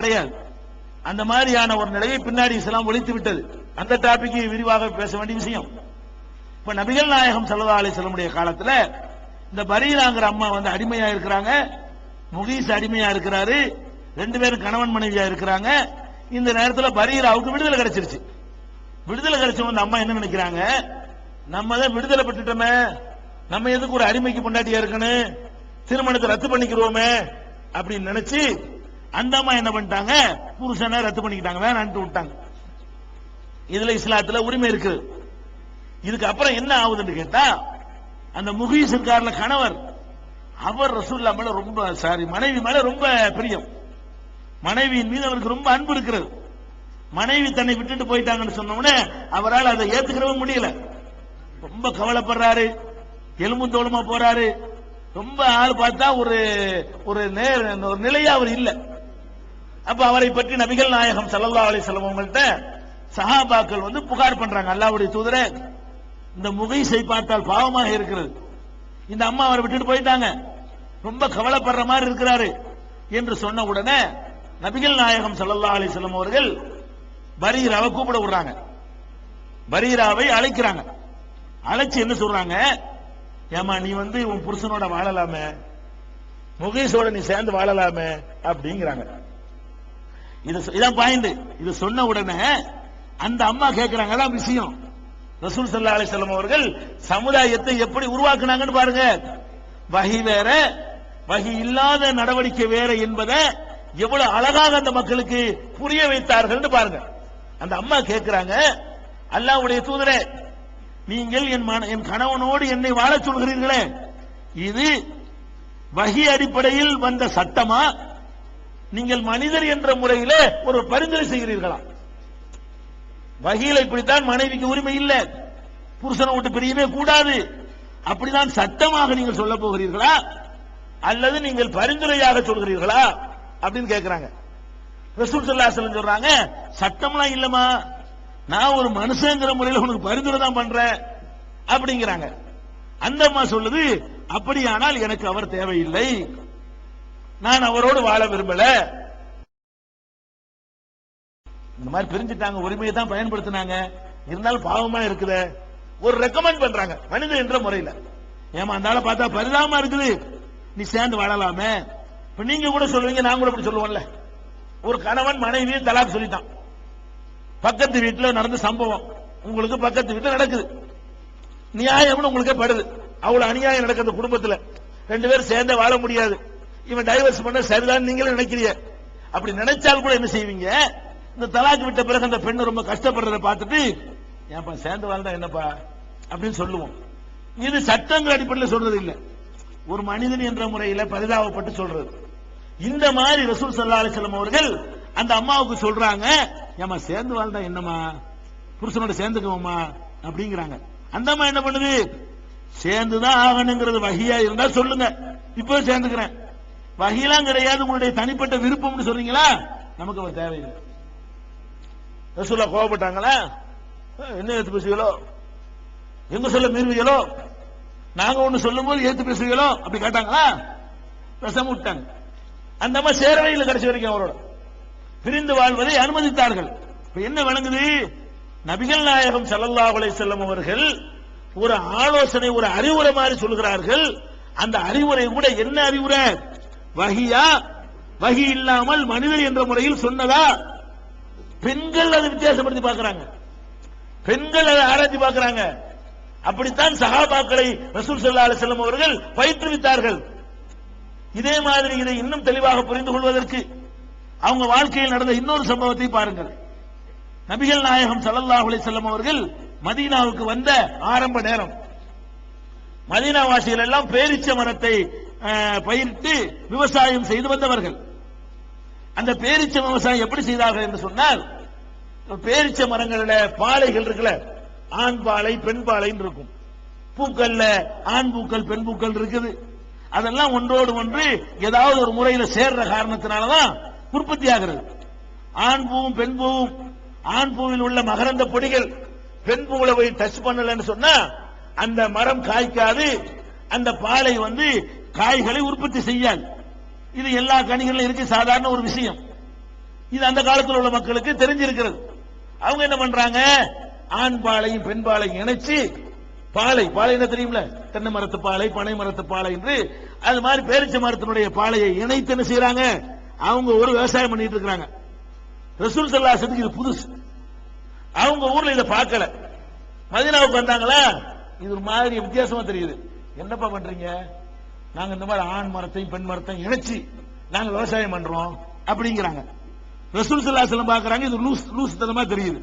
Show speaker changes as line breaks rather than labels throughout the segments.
கிடையாது. அந்த மாதிரியான ஒரு நிலையை பின்னாடி இஸ்லாம் ஒழித்து விட்டது. அந்த டாபிக் விரிவாக பேச வேண்டிய விஷயம். இப்ப நபிகள் நாயகம் சல்லா அலிஸ்லமுடைய காலத்துல இந்த பரீராங்கிற அம்மா வந்து அடிமையா இருக்கிறாங்க. முகீஸ் அடிமையா இருக்கிறாரு. ரெண்டு பேரும் கணவன் மனைவியா இருக்கிறாங்க. இந்த நேரத்துல பரீராவுக்கு விடுதலை கிடைச்சிருச்சு. விடுதலை கிடைச்சவங்க அந்த அம்மா என்ன நினைக்கிறாங்க? நம்ம தான் விடுதலை பெற்றுட்டோமே. நம்ம எதுக்கு ஒரு அடிமைக்கு பொண்டாட்டியா இருக்கணும்? திருமணத்தை ரத்து பண்ணிக்கிறோமே அப்படின்னு நினைச்சு அந்த அம்மா என்ன பண்ணிட்டாங்க? புருஷனை ரத்து பண்ணிக்கிட்டாங்க. வேணான்ட்டு விட்டாங்க. இதுல இஸ்லாத்துல உரிமை இருக்கு. இதுக்கு அப்புறம் என்ன ஆகுதுன்னு கேட்டா அந்த முகீஸ் இருக்கார்ல கணவர் அவர் ரசூல்லா மேல ரொம்ப சாரி மனைவி மேல ரொம்ப பிரியம். மனைவியின் மீது அவருக்கு ரொம்ப அன்பு இருக்கிறது. மனைவி தன்னை விட்டுட்டு போயிட்டாங்கன்னு சொன்ன அவரால் அதை ஏத்துக்கிறவும் முடியல. ரொம்ப கவலைப்படுறாரு. எலும்பு தோளுமா போறாரு. ரொம்ப ஆள் பார்த்தா ஒரு ஒரு நேர் ஒரு நிலையா அவர் இல்லை. அப்ப அவரை பற்றி நபிகள் நாயகம் சல்லா அலி செல்வங்கள்ட்ட சஹாபாக்கள் வந்து புகார் பண்றாங்க. அல்லாவுடைய தூதரே இந்த முகைசை பார்த்தால் பாவமாக இருக்கிறது. இந்த அம்மா அவரை விட்டுட்டு போயிட்டாங்க. ரொம்ப கவலைப்படுற மாதிரி இருக்கிறாரு என்று சொன்ன உடனே நபிகள் நாயகம் சல்லா அலி செல்லம் அவர்கள் பரீராவை கூப்பிட விடுறாங்க. பரீராவை அழைக்கிறாங்க. அழைச்சு என்ன சொல்றாங்க? ஏமா நீ வந்து உன் புருஷனோட வாழலாமே முகேஷோட நீ சேர்ந்து வாழலாமே அப்படிங்கிறாங்க. இதான் பாயிண்ட் இது சொன்ன உடனே அந்த அம்மா கேட்கிறாங்க அதான் விஷயம். ரசூல் சல்லா அலி செல்லம் அவர்கள் சமுதாயத்தை எப்படி உருவாக்குனாங்கன்னு பாருங்க. வகி வேற வகி இல்லாத நடவடிக்கை வேற என்பதை எவ்வளவு அழகாக அந்த மக்களுக்கு புரிய வைத்தார்கள்னு பாருங்க. அந்த அம்மா கேட்கிறாங்க அல்லாவுடைய தூதரே நீங்கள் என் மன- என் கணவனோடு என்னை வாழச் சொல்கிறீர்களே. இது வகி அடிப்படையில் வந்த சட்டமா? நீங்கள் மனிதர் என்ற முறையில ஒரு பரிந்துரை செய்கிறீர்களா? வகையில் இப்படித்தான் மனைவிக்கு உரிமை இல்லை. புருஷனை விட்டு பிரியவே கூடாது. அப்படிதான் சட்டமாக நீங்கள் சொல்ல போகிறீர்களா? அல்லது நீங்கள் பரிந்துரையாக சொல்கிறீர்களா? அப்படின்னு கேட்கிறாங்க ரசூல் ஸல்லல்லாஹு சொல்றாங்க சட்டம்லாம் இல்லமா நான் ஒரு மனுஷங்கிற முறையில் உனக்கு பரிந்துரை தான் பண்றேன். அப்படிங்கிறாங்க. அந்த அம்மா சொல்லுது அப்படியானால் எனக்கு அவர் தேவையில்லை. நான் அவரோடு வாழ விரும்பல. இந்த மாதிரி பிரிஞ்சுட்டாங்க உரிமையை தான் பயன்படுத்தினாங்க. இருந்தாலும் பாவமா இருக்குதே. ஒரு ரெக்கமெண்ட் பண்றாங்க மனிதன் என்ற முறையில. ஏமா அந்த பார்த்தா பரிதாபமா இருக்குது. நீ சேர்ந்து வாழலாமே. இப்ப நீங்க கூட சொல்லுவீங்க நான் கூட இப்படி சொல்லுவோம்ல. ஒரு கணவன் மனைவியை தலாக் சொல்லிட்டான். பக்கத்து வீட்டுல நடந்த சம்பவம். உங்களுக்கு பக்கத்து வீட்டுல நடக்குது. நியாயம்னு உங்களுக்கே படுது. அவ்வளவு அநியாயம் நடக்குது குடும்பத்துல. ரெண்டு பேரும் சேர்ந்தே வாழ முடியாது. இவன் டைவர்ஸ் பண்ண சரிதான் நீங்களும் நினைக்கிறீங்க. அப்படி நினைச்சால் கூட என்ன செய்வீங்க? இந்த தலாக்கு விட்ட பிறகு அந்த பெண்ணு ரொம்ப கஷ்டப்படுறத பார்த்துட்டு ஏன்பா சேர்ந்து வாழ்ந்தா என்னப்பா? அப்படின்னு சொல்லுவோம். இது சட்டங்கள் அடிப்படையில் சொல்றது இல்ல. ஒரு மனிதன் என்ற முறையில பரிதாபப்பட்டு சொல்றது. இந்த மாதிரி ரசூல் சல்லா அலைஹி அவர்கள் அந்த அம்மாவுக்கு சொல்றாங்க ஏமா சேர்ந்து வாழ்ந்தா என்னமா புருஷனோட சேர்ந்துக்குவோமா அப்படிங்கிறாங்க. அந்த அம்மா என்ன பண்ணுது? சேர்ந்துதான் ஆகணுங்கிறது வகையா இருந்தா சொல்லுங்க. இப்போ சேர்ந்துக்கிறேன். வகையெல்லாம் கிடையாது உங்களுடைய தனிப்பட்ட விருப்பம்னு சொல்றீங்களா? நமக்கு அவர் தேவையில்லை. ரசூலா கோவப்பட்டாங்களா? என்ன ஏத்து பேசுவீங்களோ? எங்க சொல்ல மீறுவீங்களோ? நாங்க ஒண்ணு சொல்லும் போது ஏத்து பேசுவீங்களோ? அப்படி கேட்டாங்களா? விஷம் விட்டாங்க. அந்த அம்மா சேரவே இல்லை கடைசி வரைக்கும் அவரோட. பிரிந்து வாழ்வதை அனுமதித்தார்கள். இப்ப என்ன விளங்குது? நபிகள் நாயகம் சல்லல்லா அலை செல்லம் அவர்கள் ஒரு ஆலோசனை ஒரு அறிவுரை மாதிரி சொல்கிறார்கள் அந்த அறிவுரை கூட என்ன அறிவுரை? வகியா? வகி இல்லாமல் மனிதர் என்ற முறையில் சொன்னதா? பெண்கள் அதை வித்தியாசப்படுத்தி பார்க்கிறாங்க. பெண்கள் அதை ஆராய்ச்சி பார்க்கிறாங்க. அப்படித்தான் சகாபாக்களை ரசூல் சல்லா அலைஹி வஸல்லம் அவர்கள் பயிற்றுவித்தார்கள். இதே மாதிரி இதை இன்னும் தெளிவாக புரிந்து கொள்வதற்கு அவங்க வாழ்க்கையில் நடந்த இன்னொரு சம்பவத்தை பாருங்கள். நபிகள் நாயகம் ஸல்லல்லாஹு அலைஹி அவர்கள் மதீனாவுக்கு வந்த ஆரம்ப நேரம். மதீனா வாசிகள் எல்லாம் பேரிச்ச மரத்தை பயிரிட்டு விவசாயம் செய்து வந்தவர்கள். அந்த பேரிச்ச விவசாயம் எப்படி செய்தார்கள் என்று சொன்னால் பேரிச்ச மரங்கள்ல பாலைகள் இருக்குல்ல ஆண் பாலை பெண் பாலைன்னு இருக்கும். பூக்கள்ல ஆண் பூக்கள் பெண் பூக்கள் இருக்குது. அதெல்லாம் ஒன்றோடு ஒன்று ஏதாவது ஒரு முறையில சேர்ற காரணத்தினாலதான் உற்பத்தி ஆகிறது. ஆண் பூவும் பெண் பூவும் ஆண் பூவில் உள்ள மகரந்த பொடிகள் பெண் பூவில் போய் டச் பண்ணலன்னு சொன்னா அந்த மரம் காய்க்காது அந்த பாலை வந்து காய்களை உற்பத்தி செய்யாது. இது எல்லா கனிகளிலும் இருக்கு சாதாரண ஒரு விஷயம். இது அந்த காலத்தில் உள்ள மக்களுக்கு தெரிஞ்சிருக்கிறது. அவங்க என்ன பண்றாங்க? ஆண் பாலையும் பெண் பாலையும் இணைச்சு பாலை பாலை என்ன தெரியுமில தென்னை மரத்து பாலை பனை மரத்து பாலை என்று அது மாதிரி பேரிச்ச மரத்தினுடைய பாலையை இணைத்து என்ன செய்யறாங்க அவங்க ஒரு விவசாயம் பண்ணிட்டு இருக்கிறாங்க. ரசூல் சல்லாசத்துக்கு இது புதுசு. அவங்க ஊர்ல இதை பார்க்கல. மதினாவுக்கு வந்தாங்களா? இது ஒரு மாதிரி வித்தியாசமா தெரியுது. என்னப்பா பண்றீங்க? நாங்க இந்த மாதிரி ஆண் மரத்தையும் பெண் மரத்தையும் இணைச்சு நாங்க விவசாயம் பண்றோம் அப்படிங்கிறாங்க. ரசூல் சல்லாசலம் பாக்குறாங்க இது லூஸ் லூஸ் தனமா தெரியுது.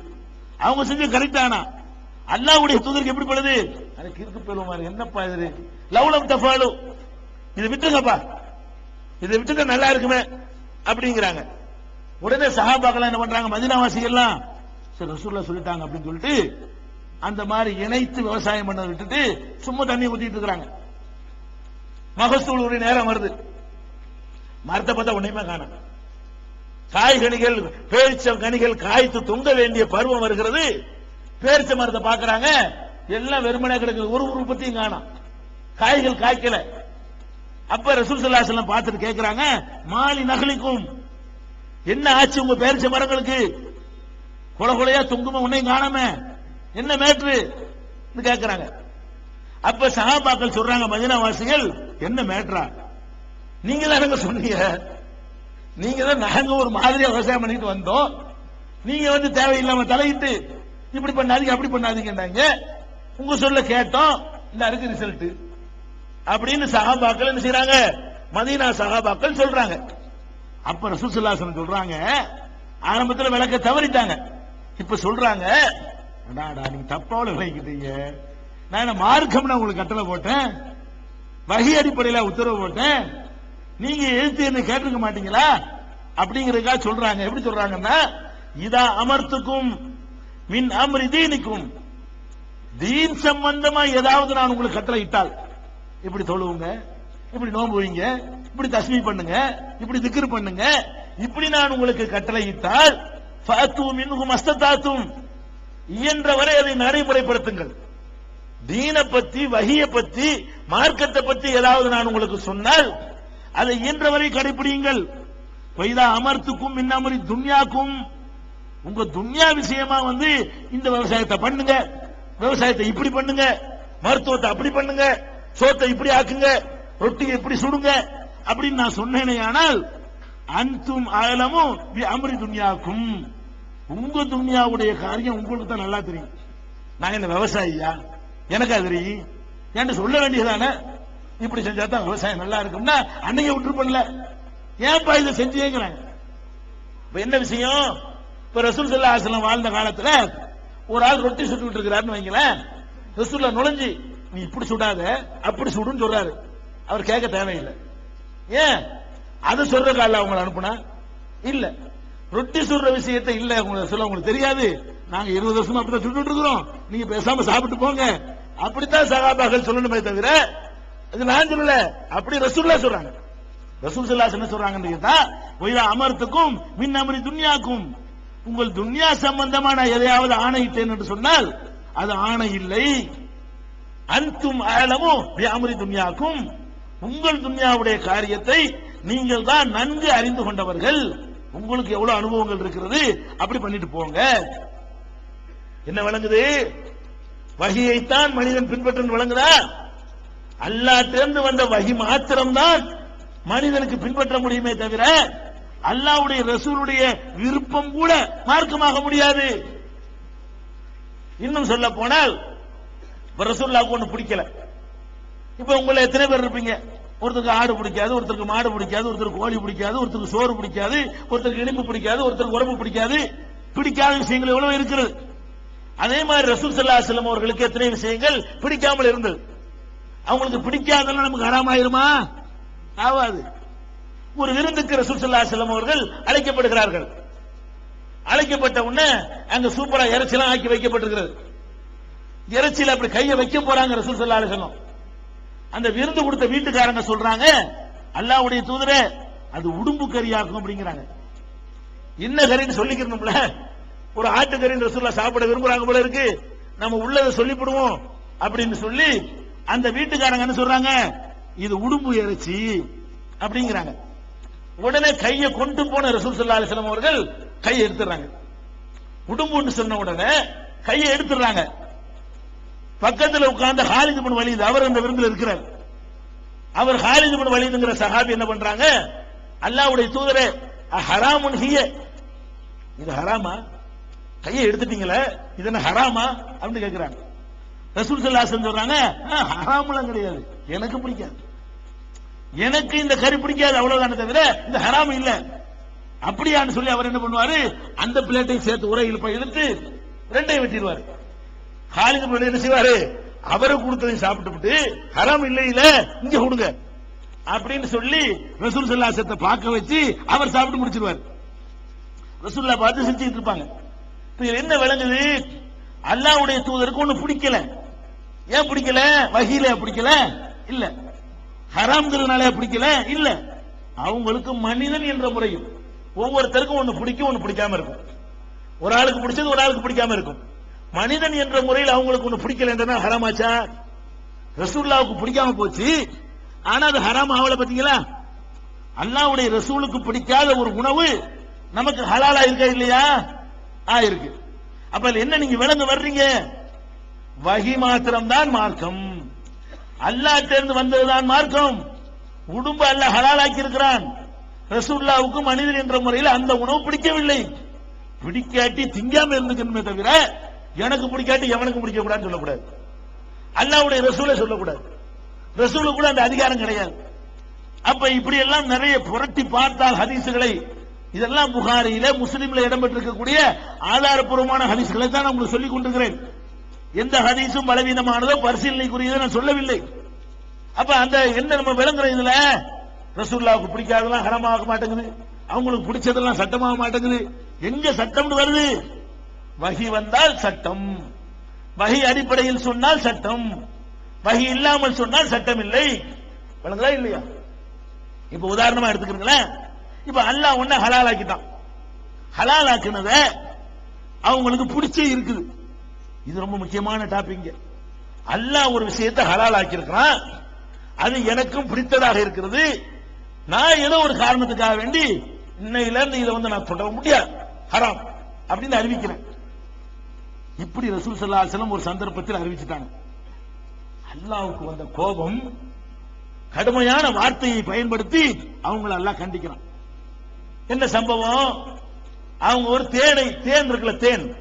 அவங்க செஞ்ச கரெக்டானா அல்லாவுடைய தூதருக்கு எப்படி படுது அது கிறுக்கு பெறுவாரு என்னப்பா இது? லவ்லம் தஃபாலு இதை விட்டுங்கப்பா. இதை விட்டுங்க நல்லா இருக்குமே அப்படிங்கிறாங்க. உடனே சஹாபாக்கள் என்ன பண்றாங்க மதினாவாசி எல்லாம் சரி ரசூல்லா சொல்லிட்டாங்க அப்படின்னு சொல்லிட்டு அந்த மாதிரி இணைத்து விவசாயம் பண்ண விட்டுட்டு சும்மா தண்ணி ஊத்திட்டு இருக்கிறாங்க. மகசூல் நேரம் வருது. மரத்தை பார்த்தா ஒண்ணுமே காணும் காய்கனிகள் பேரிச்ச கனிகள் காய்த்து தொங்க வேண்டிய பருவம் வருகிறது. பேரிச்ச மரத்தை பாக்குறாங்க எல்லாம் வெறுமனே கிடக்குது ஒரு உற்பத்தியும் காணும். காய்கள் காய்க்கல. அப்ப ரசூல் சல்லாசலம் பார்த்துட்டு கேட்கிறாங்க மாலி நகலிக்கும் என்ன ஆச்சு உங்க பேரிச்ச மரங்களுக்கு? கொலை கொலையா தொங்குமா? உன்னையும் காணாம. என்ன மேட்ரு? கேட்கிறாங்க அப்ப சகாபாக்கள் சொல்றாங்க மதினாவாசிகள் என்ன மேட்ரா நீங்க தானங்க சொன்னீங்க. நீங்க தான் நாங்க ஒரு மாதிரியா விவசாயம் பண்ணிட்டு வந்தோம். நீங்க வந்து தேவையில்லாம தலையிட்டு இப்படி பண்ணாதீங்க அப்படி பண்ணாதீங்கன்னாங்க உங்க சொல்ல கேட்டோம். இந்த அருக்கு ரிசல்ட் அப்படின்னு சகாபாக்கள் என்ன செய்யறாங்க மதீனா சகாபாக்கள் சொல்றாங்க. அப்ப ரசூசுல்லாசன் சொல்றாங்க ஆரம்பத்தில் விளக்க தவறிட்டாங்க. இப்ப சொல்றாங்க அடாடா நீங்க தப்பாவில் விளக்கிட்டீங்க. நான் என்ன உங்களுக்கு கட்டளை போட்டேன்? வகி அடிப்படையில உத்தரவு போட்டேன். நீங்க எழுத்து என்ன கேட்டிருக்க மாட்டீங்களா? அப்படிங்கறதுக்கா சொல்றாங்க. எப்படி சொல்றாங்கன்னா இதா அமர்த்துக்கும் மின் அமரி தீனிக்கும். தீன் சம்பந்தமா ஏதாவது நான் உங்களுக்கு கட்டளை இட்டால் இப்படி தொழுவுங்க இப்படி நோம்பு வைங்க இப்படி தஸ்மி பண்ணுங்க இப்படி திக்கர் பண்ணுங்க இப்படி நான் உங்களுக்கு கட்டளை இட்டால் மின்ஹும் அஸ்தத்தாத்தும் இயன்றவரை அதை நடைமுறைப்படுத்துங்கள். தீன பத்தி வகிய பத்தி மார்க்கத்தை பத்தி ஏதாவது நான் உங்களுக்கு சொன்னால் அதை இயன்றவரை கடைபிடியுங்கள். வைதா அமர்த்துக்கும் மின்னமரி துன்யாக்கும். உங்க துன்யா விஷயமா வந்து இந்த விவசாயத்தை பண்ணுங்க. விவசாயத்தை இப்படி பண்ணுங்க. மருத்துவத்தை அப்படி பண்ணுங்க. சோத்தை இப்படி ஆக்குங்க. ரொட்டியை இப்படி சுடுங்க. அப்படின்னு நான் சொன்னேனே ஆனால் அன்தும் அயலமும் அமரி துன்யாக்கும். உங்க துன்யாவுடைய காரியம் உங்களுக்கு தான் நல்லா தெரியும். நான் என்ன விவசாயியா? எனக்கு அது என்று ஏன்ட்டு சொல்ல வேண்டியதானே? இப்படி செஞ்சா தான் விவசாயம் நல்லா இருக்கும்னா அன்னைக்கு விட்டுருப்பல ஏன்பா இதை செஞ்சேங்கிறாங்க. இப்ப என்ன விஷயம்? இப்ப ரசூல் சல்லா அலுவலம் வாழ்ந்த காலத்துல ஒரு ஆள் ரொட்டி சுட்டுக்கிட்டு இருக்கிறாருன்னு வைங்களேன். ரசூல்ல நுழைஞ்சு நீ இப்படி சுடாத அப்படி சுடுன்னு சொல்றாரு. அவர் கேட்க தேவையில்லை. ஏன்? அது சொல்ற கால அவங்களை அனுப்புனா? இல்ல. ரொட்டி சுடுற விஷயத்தை இல்ல உங்களுக்கு சொல்ல உங்களுக்கு தெரியாது. நாங்க இருபது வருஷமா அப்படிதான் சுட்டு இருக்கிறோம். நீங்க பேசாம சாப்பிட்டு போங்க. அப்படித்தான் சகாபாக்கள் சொல்லணுமே தவிர இது நான் சொல்லல. அப்படி ரசூல்லா சொல்றாங்க. ரசூல் சல்லாஸ் என்ன சொல்றாங்கன்னு கேட்டா ஒய்தா அமர்த்துக்கும் மின் அமரி துன்யாக்கும். உங்கள் துன்யா சம்பந்தமா நான் எதையாவது ஆணையிட்டேன் என்று சொன்னால் அது ஆணை இல்லை. அன்தும் ஆழமும் அமரி துன்யாக்கும். உங்கள் துன்யாவுடைய காரியத்தை நீங்கள் தான் நன்கு அறிந்து கொண்டவர்கள். உங்களுக்கு எவ்வளவு அனுபவங்கள் இருக்கிறது? அப்படி பண்ணிட்டு போங்க. என்ன விளங்குது? வகையைத்தான் மனிதன் பின்பற்றன் விளங்குதா அல்லாட்டிலிருந்து வந்த வகி மாத்திரம்தான் மனிதனுக்கு பின்பற்ற முடியுமே தவிர அல்லாவுடைய ரசூலுடைய விருப்பம் கூட மார்க்கமாக முடியாது. இன்னும் சொல்ல போனால் ரசூல்லாவுக்கு ஒண்ணு பிடிக்கல. இப்ப உங்களை எத்தனை பேர் இருப்பீங்க? ஒருத்தருக்கு ஆடு பிடிக்காது ஒருத்தருக்கு மாடு பிடிக்காது ஒருத்தருக்கு கோழி பிடிக்காது ஒருத்தருக்கு சோறு பிடிக்காது ஒருத்தருக்கு இனிப்பு பிடிக்காது ஒருத்தருக்கு உடம்பு பிடிக்காது. பிடிக்காத விஷயங்கள் எவ்வளவு இருக்கிறது? அதே மாதிரி ரசூல் சல்லா செல்லம் அவர்களுக்கு எத்தனை விஷயங்கள் பிடிக்காமல் இருந்தது. அவங்களுக்கு பிடிக்காதெல்லாம் நமக்கு ஹராமாயிருமா? ஆவாது. ஒரு விருந்துக்கு ரசூல் சல்லா செல்லம் அவர்கள் அழைக்கப்படுகிறார்கள். அழைக்கப்பட்ட உடனே அங்க சூப்பரா இறைச்சிலாம் ஆக்கி வைக்கப்பட்டிருக்கிறது. இறைச்சியில அப்படி கையை வைக்க போறாங்க ரசூல் சல்லா செல்லம் அந்த விருந்து கொடுத்த வீட்டுக்காரங்க சொல்றாங்க அல்லாவுடைய தூதரே அது உடும்பு கறியாகும் அப்படிங்கிறாங்க. என்ன கறின்னு சொல்லிக்கிறோம்ல ஒரு ஆட்டுக்கறி ரசூல்லா சாப்பிட விரும்புறாங்க போல இருக்கு. நம்ம உள்ளதை சொல்லிவிடுவோம் அப்படின்னு சொல்லி அந்த வீட்டுக்காரங்க என்ன சொல்றாங்க? இது உடும்பு இறைச்சி அப்படிங்கிறாங்க. உடனே கையை கொண்டு போன ரசூல் சல்லா அலிஸ்லாம் அவர்கள் கையை எடுத்துறாங்க உடும்புன்னு சொன்ன உடனே கையை எடுத்துறாங்க பக்கத்தில் உட்கார்ந்த ஹாலித் பின் வலிது அவர் அந்த விருந்தில் இருக்கிறார். அவர் ஹாலித் பின் வலிதுங்கிற சஹாபி என்ன பண்றாங்க? அல்லாவுடைய தூதரே ஹராமுன் ஹிய. இது ஹராமா? கையை எடுத்துட்டீங்களே இது என்ன ஹராமா? அப்படின்னு கேட்கிறாங்க ரசூல் ஸல்லல்லாஹு அலைஹி சொல்றாங்க "ஆ, ஹராம்லாம் கிடையாது. எனக்கு பிடிக்காது. எனக்கு இந்த கறி பிடிக்காது அவ்வளவுதானே தவிர இந்த ஹராம் இல்ல. அப்படியான்னு சொல்லி அவர் என்ன பண்ணுவாரு? அந்த பிளேட்டையும் சேர்த்து உரையில் போய் இழுத்து ரெண்டையும் வெட்டிடுவாரு. ஹாலித் என்ன செய்வாரு? அவரு கொடுத்ததையும் சாப்பிட்டு ஹராம் இல்லை இங்க கொடுங்க. அப்படின்னு சொல்லி ரசூல் சல்லாசத்தை பார்க்க வச்சு அவர் சாப்பிட்டு முடிச்சிருவார். ரசூல்லா பார்த்து செஞ்சுட்டு இருப்பாங்க. என்ன விளங்குது? அல்லாவுடைய தூதருக்கு ஒண்ணு பிடிக்கல. ஏன் பிடிக்கல? வகையில பிடிக்கல? இல்ல. ஹராம்ங்கிறதுனால பிடிக்கல? இல்ல. அவங்களுக்கு மனிதன் என்ற முறையும் ஒவ்வொருத்தருக்கும் ஒண்ணு பிடிக்கும் ஒண்ணு பிடிக்காம இருக்கும். ஒரு ஆளுக்கு பிடிச்சது ஒரு ஆளுக்கு பிடிக்காம இருக்கும். மனிதன் என்ற முறையில் அவங்களுக்கு ஒண்ணு பிடிக்கல என்றா ஹராமாச்சா ரசூல்லாவுக்கு பிடிக்காம போச்சு. ஆனா அது ஹராம் ஆவல பாத்தீங்களா? அல்லாவுடைய ரசூலுக்கு பிடிக்காத ஒரு உணவு நமக்கு ஹலாலா இருக்கா இல்லையா? ஆ அப்ப என்ன நீங்க விளங்க வர்றீங்க? வகி மாத்திரம்தான் மார்க்கம். அல்லாஹ் தேர்ந்து வந்ததுதான் மார்க்கம். உடும்பு அல்லாஹ் ஹலாலாக்கி இருக்கிறான் ரசூல்லாவுக்கு மனிதன் என்ற முறையில் அந்த உணவு பிடிக்கவில்லை. பிடிக்காட்டி திங்காம இருந்துக்கணுமே தவிர எனக்கு பிடிக்காட்டி எவனுக்கு பிடிக்க கூடாதுன்னு சொல்லக்கூடாது. அல்லாஹ்வுடைய ரசூலை சொல்லக்கூடாது. ரசூலுக்கு கூட அந்த அதிகாரம் கிடையாது. அப்ப இப்படி எல்லாம் நிறைய புரட்டி பார்த்தால் ஹதீசுகளை இதெல்லாம் புகாரியில முஸ்லீம்ல இடம்பெற்றிருக்கக்கூடிய ஆதாரப்பூர்வமான ஹதீஸ்களை தான் நான் உங்களுக்கு சொல்லிக் கொண்டிருக்கிறேன். எந்த ஹதீஸும் பலவீனமானதோ பரிசீலனைக்குரியதோ நான் சொல்லவில்லை. அப்ப அந்த என்ன நம்ம விளங்குற இதுல? ரசூல்லாவுக்கு பிடிக்காதெல்லாம் ஹரமாக மாட்டேங்குது. அவங்களுக்கு பிடிச்சதெல்லாம் சட்டமாக மாட்டேங்குது. எங்க சட்டம்னு வருது? வகி வந்தால் சட்டம். வகி அடிப்படையில் சொன்னால் சட்டம். வகி இல்லாமல் சொன்னால் சட்டம் இல்லை விளங்குதா இல்லையா? இப்ப உதாரணமா எடுத்துக்கிறீங்களேன். இப்ப அல்லாஹ் ஒண்ணு ஹலால் ஆக்கிட்டான் ஹலால் ஆக்குனத அவங்களுக்கு பிடிச்சே இருக்குது. இது ரொம்ப முக்கியமான டாபிக் அல்லாஹ் ஒரு விஷயத்தை ஹலால் ஆக்கியிருக்கிறான் அது எனக்கும் பிடித்ததாக இருக்கிறது. நான் ஏதோ ஒரு காரணத்துக்காக வேண்டி இன்னையில இருந்து இதை வந்து நான் தொடர முடியாது. ஹராம். அப்படின்னு அறிவிக்கிறேன். இப்படி ரசூல் ஸல்லல்லாஹு ஒரு சந்தர்ப்பத்தில் அறிவிச்சுட்டாங்க. அல்லாவுக்கு வந்த கோபம் கடுமையான வார்த்தையை பயன்படுத்தி அவங்கள எல்லாம் கண்டிக்கிறான். என்ன சம்பவம்? அவங்க ஒரு தேனை தேன் இருக்குல்ல தேன்.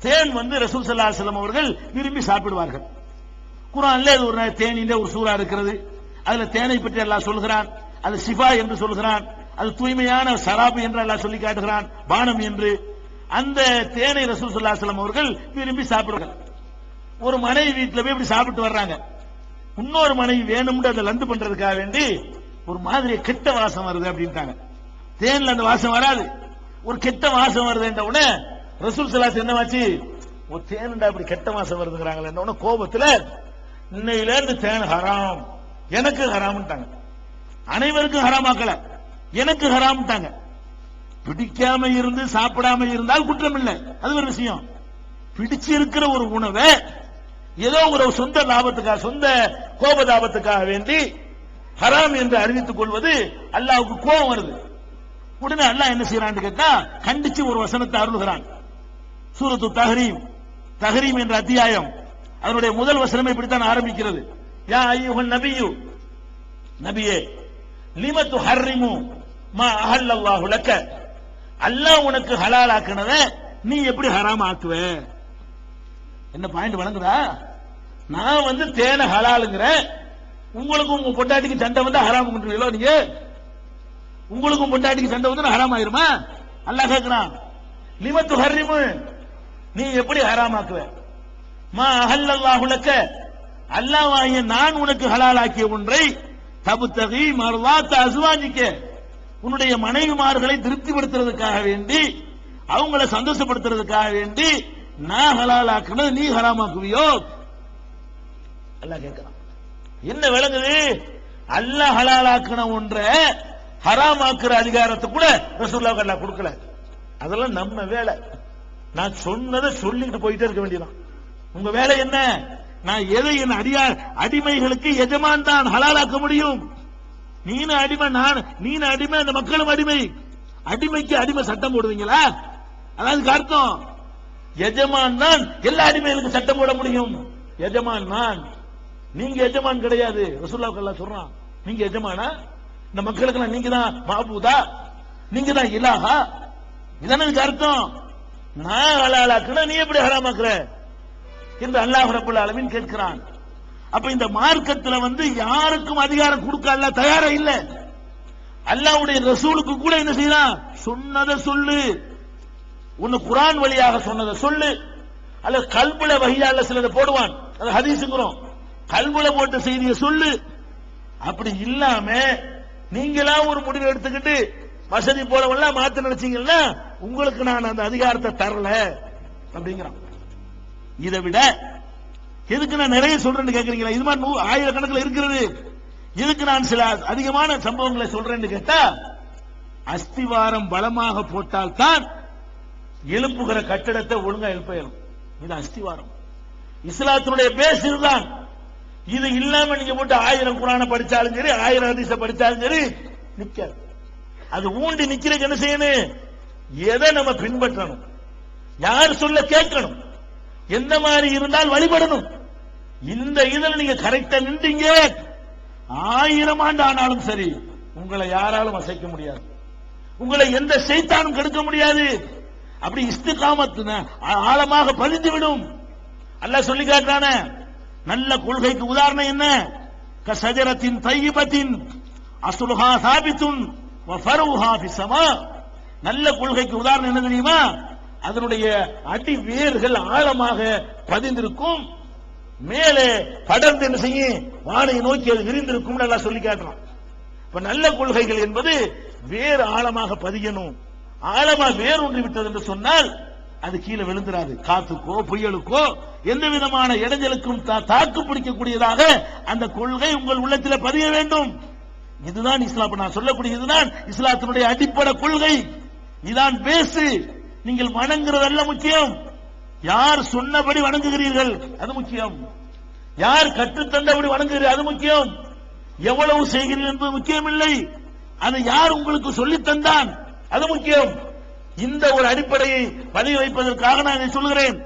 தேன் வந்து ரசூல் சல்லா செல்லம் அவர்கள் விரும்பி சாப்பிடுவார்கள். குரான்ல இது ஒரு தேனின்ற ஒரு சூறா இருக்கிறது. அதுல தேனை பற்றி எல்லாம் சொல்கிறான். அது சிஃபா என்று சொல்கிறான். அது தூய்மையான சராபு என்று எல்லாம் சொல்லி காட்டுகிறான். பானம் என்று. அந்த தேனை ரசூல் சல்லா செல்லம் அவர்கள் விரும்பி சாப்பிடுவார்கள். ஒரு மனைவி வீட்டில் போய் இப்படி சாப்பிட்டு வர்றாங்க. இன்னொரு மனைவி வேணும்னு அதை லந்து பண்றதுக்காக வேண்டி ஒரு மாதிரி கெட்ட வாசம் வருது அப்படின்ட்டாங்க. தேன்ல அந்த வாசம் வராது. ஒரு கெட்ட வாசம் வருதுன்ற உடனே ரசூல் சலாஸ் என்னவாச்சு ஒரு தேன்டா இப்படி கெட்ட வாசம் வருதுங்கிறாங்களே என்ன கோபத்துல இன்னையில இருந்து தேன் ஹராம். எனக்கு ஹராம்ட்டாங்க அனைவருக்கும் ஹராமாக்கல. எனக்கு ஹராம்ட்டாங்க பிடிக்காம இருந்து சாப்பிடாம இருந்தால் குற்றம் இல்லை. அது ஒரு விஷயம். பிடிச்சிருக்கிற ஒரு உணவை ஏதோ ஒரு சொந்த லாபத்துக்காக சொந்த கோப லாபத்துக்காக வேண்டி ஹராம் என்று அறிவித்துக் கொள்வது அல்லாவுக்கு கோபம் வருது. உடனே அல்லாஹ் என்ன செய்யறான்னு கேட்டா கண்டிச்சு ஒரு வசனத்தை அருள்கிறான். சூரத்து தஹரீம். தஹரீம் என்ற அத்தியாயம். அதனுடைய முதல் வசனமே இப்படித்தான் ஆரம்பிக்கிறது. யா ஐயுகன் நபியு. நபியே லிமத்து ஹர்ரிமு மா அஹல்லல்லாஹு லக்க. அல்லாஹ் உனக்கு ஹலால் ஆக்குனத நீ எப்படி ஹராம் ஆக்குவ என்ன பாயிண்ட் வழங்குதா? நான் வந்து தேனை ஹலாலுங்கிறேன். உங்களுக்கும் உங்க பொட்டாட்டிக்கு சண்டை வந்தா ஹராம் பண்றீங்களோ நீங்க? உங்களுக்கும் பொண்டாட்டிக்கு சண்டை வந்து ஹராம் ஆயிருமா? அல்லாஹ் கேக்குறான். லிமத்து ஹர்ரிமு. நீ எப்படி ஹராம் ஆக்குவ? மா அஹல்லல்லாஹு லக்க. அல்லாஹ்வாகிய நான் உனக்கு ஹலால் ஆக்கிய ஒன்றை தபுத்தகி மர்வாத்த அசுவாஞ்சிக்க உன்னுடைய மனைவிமார்களை திருப்திப்படுத்துறதுக்காக வேண்டி அவங்கள சந்தோஷப்படுத்துறதுக்காக வேண்டி நான் ஹலால் ஆக்குனது நீ ஹராமாக்குவியோ அல்லாஹ் கேட்கிறான் என்ன விளங்குது? அல்லாஹ் ஹலால் ஆக்குன ஒன்ற ஹராமாக்குற அதிகாரத்தை கூட ரசூல்லாவுக்கு அல்லாஹ் கொடுக்கல. அதெல்லாம் நம்ம வேலை. நான் சொன்னதை சொல்லிட்டு போயிட்டே இருக்க வேண்டியதான் உங்க வேலை என்ன? நான் எதை என் அடியார் அடிமைகளுக்கு எஜமான் தான் ஹலாலாக்க முடியும்? நீனு அடிமை நான் நீனு அடிமை அந்த மக்களும் அடிமை. அடிமைக்கு அடிமை சட்டம் போடுவீங்களா? அதாவது அர்த்தம் எஜமான் தான் எல்லா அடிமைகளுக்கும் சட்டம் போட முடியும். எஜமான் நான். நீங்க எஜமான் கிடையாது. ரசூல்லாவுக்கு சொல்றான். நீங்க எஜமானா? இந்த மக்களுக்கு நீங்க தான் மாபூதா? நீங்க தான் இலாஹா? இதான அர்த்தம்? நான் ஹலாலாக்குனா நீ எப்படி ஹராமாக்குற? என்று அல்லாஹ் ரபுல் அளவின் கேட்கிறான். அப்ப இந்த மார்க்கத்துல வந்து யாருக்கும் அதிகாரம் கொடுக்க அல்ல தயாரா இல்ல. அல்லாஹ்வுடைய ரசூலுக்கு கூட என்ன செய்யலாம்? சொன்னதை சொல்லு. ஒன்னு குரான் வழியாக சொன்னதை சொல்லு. அல்ல கல்புல வகையால சிலதை போடுவான். அது ஹதீஸுங்கிறோம். கல்புல போட்ட செய்தியை சொல்லு. அப்படி இல்லாம நீங்களா ஒரு முடிவு எடுத்துக்கிட்டு வசதி போலவெல்லாம் மாத்த நினைச்சீங்கன்னா உங்களுக்கு நான் அந்த அதிகாரத்தை தரல அப்படிங்கிறான். இதை விட எதுக்கு நான் நிறைய சொல்றேன்னு கேக்குறீங்களா? இது மாதிரி ஆயிரக்கணக்கில் இருக்கிறது. இதுக்கு நான் சில அதிகமான சம்பவங்களை சொல்றேன்னு கேட்டா அஸ்திவாரம் பலமாக போட்டால் தான் எழுப்புகிற கட்டிடத்தை ஒழுங்கா எழுப்ப இது அஸ்திவாரம். இஸ்லாத்தினுடைய பேஸ் இதுதான். இது இல்லாம நீங்க போட்டு ஆயிரம் குரான படிச்சாலும் சரி ஆயிரம் அதிச படிச்சாலும் சரி நிக்காது. அது ஊண்டி நிக்கிறதுக்கு என்ன செய்யணும்? எதை நம்ம பின்பற்றணும்? யார் சொல்ல கேட்கணும்? எந்த மாதிரி இருந்தால் வழிபடணும்? இந்த இதில் நீங்க கரெக்டா நின்றீங்க. ஆயிரம் ஆண்டு ஆனாலும் சரி உங்களை யாராலும் அசைக்க முடியாது. உங்களை எந்த செய்தானும் கெடுக்க முடியாது. அப்படி இஸ்து காமத்து ஆழமாக பதிந்து விடும் அல்ல சொல்லி காட்டான நல்ல கொள்கைக்கு உதாரணம் என்ன? கசஜரத்தின் தையபத்தின் அசுலுஹா சாபித்துன் நல்ல கொள்கைக்கு உதாரணம் என்ன தெரியுமா? அதனுடைய அடி வேர்கள் ஆழமாக பதிந்திருக்கும். மேலே படர்ந்து என்ன செய்யும்? வானை நோக்கி அது விரிந்திருக்கும் நல்லா சொல்லி காட்டுறான். இப்ப நல்ல கொள்கைகள் என்பது வேறு ஆழமாக பதியணும். ஆழமா வேர் ஒன்று விட்டது என்று சொன்னால் அது கீழே விழுந்துராது. காத்துக்கோ புயலுக்கோ எந்த விதமான இடைஞ்சலுக்கும் தா- தாக்கு பிடிக்கக்கூடியதாக அந்த கொள்கை உங்கள் உள்ளத்தில் பதிய வேண்டும். இதுதான் இஸ்லாம் நான் சொல்லக்கூடிய இதுதான் இஸ்லாத்தினுடைய அடிப்படை கொள்கை. இதான் பேசு நீங்கள் வணங்குறதல்ல முக்கியம். யார் சொன்னபடி வணங்குகிறீர்கள்? அது முக்கியம். யார் கற்றுத்தந்தபடி வணங்குகிறீர்கள்? அது முக்கியம். எவ்வளவு செய்கிறீர்கள் என்பது முக்கியம் இல்லை அதை யார் உங்களுக்கு சொல்லித் தந்தான் அது முக்கியம். இந்த ஒரு அடிப்படையை பதிவு வைப்பதற்காக நான் இதை சொல்கிறேன்